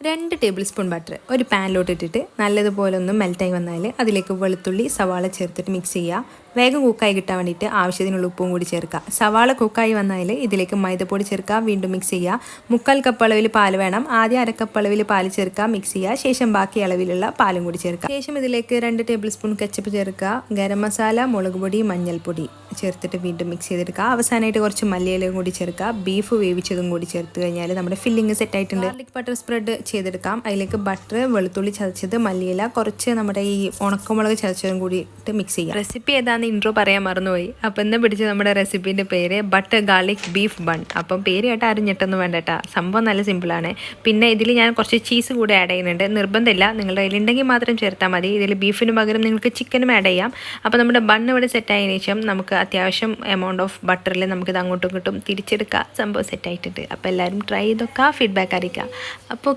രണ്ട് table spoon butter ഒരു പാനിലോട്ട് ഇട്ടിട്ട് നല്ലതുപോലെ ഒന്ന് മെൽറ്റായി വന്നാൽ അതിലേക്ക് വെളുത്തുള്ളി സവാള ചേർത്തിട്ട് മിക്സ് ചെയ്യുക വേഗം കുക്കായി കിട്ടാൻ വേണ്ടിയിട്ട് ആവശ്യത്തിനുള്ള ഉപ്പും കൂടി ചേർക്കുക സവാള കുക്കായി വന്നാൽ ഇതിലേക്ക് മൈദപ്പൊടി ചേർക്കുക വീണ്ടും മിക്സ് ചെയ്യുക മുക്കാൽ കപ്പ് അളവിൽ പാൽ വേണം. ആദ്യം അരക്കപ്പ് അളവിൽ പാൽ ചേർക്കുക മിക്സ് ചെയ്യുക ശേഷം ബാക്കി അളവിലുള്ള പാലും കൂടി ചേർക്കുക ശേഷം ഇതിലേക്ക് രണ്ട് ടേബിൾ സ്പൂൺ കച്ചപ്പ് ചേർക്കുക ഗരം മസാല മുളക് പൊടി മഞ്ഞൾപ്പൊടി ചേർത്തിട്ട് വീണ്ടും മിക്സ് ചെയ്തെടുക്കുക അവസാനമായിട്ട് കുറച്ച് മല്ലിയിലയും കൂടി ചേർക്കുക ബീഫ് വേവിച്ചതും കൂടി ചേർത്ത് കഴിഞ്ഞാൽ നമ്മുടെ ഫില്ലിങ് സെറ്റ് ആയിട്ടുണ്ട്. ഗാർലിക് ബട്ടർ സ്പ്രെഡ് ചെയ്തെടുക്കാം. അതിലേക്ക് ബട്ടർ വെളുത്തുള്ളി ചതച്ചത് മല്ലിയില കുറച്ച് നമ്മുടെ ഈ ഉണക്കമുളക് ചതച്ചതും കൂടിയിട്ട് മിക്സ് ചെയ്യാം. റെസിപ്പി ഏതാന്ന് ഇൻട്രോ പറയാൻ മറന്നുപോയി. അപ്പം ഇന്ന് പിടിച്ച നമ്മുടെ റെസിപ്പീന്റെ പേര് ബട്ടർ ഗാർലിക് ബീഫ് ബൺ അപ്പം പേര് കേട്ട് ആരും ഞെട്ടൊന്നും സംഭവം നല്ല സിമ്പിളാണ് പിന്നെ ഇതിൽ ഞാൻ കുറച്ച് ചീസ് കൂടെ ആഡ് ചെയ്യുന്നുണ്ട്. നിർബന്ധമില്ല. നിങ്ങളുടെ കയ്യിലുണ്ടെങ്കിൽ മാത്രം ചേർത്താൽ മതി. ഇതിൽ ബീഫിന് പകരം നിങ്ങൾക്ക് ചിക്കനും ആഡ് ചെയ്യാം. അപ്പോൾ നമ്മുടെ ബൺ ഇവിടെ സെറ്റ് ശേഷം നമുക്ക് അത്യാവശ്യം എമൗണ്ട് ഓഫ് ബട്ടറിൽ നമുക്കിത് അങ്ങോട്ടും ഇങ്ങോട്ടും തിരിച്ചെടുക്കാം. സംഭവം സെറ്റ് ആയിട്ടുണ്ട്. അപ്പോൾ എല്ലാവരും ട്രൈ ചെയ്തൊക്കെ ഫീഡ്ബാക്ക് അറിയിക്കുക അപ്പോൾ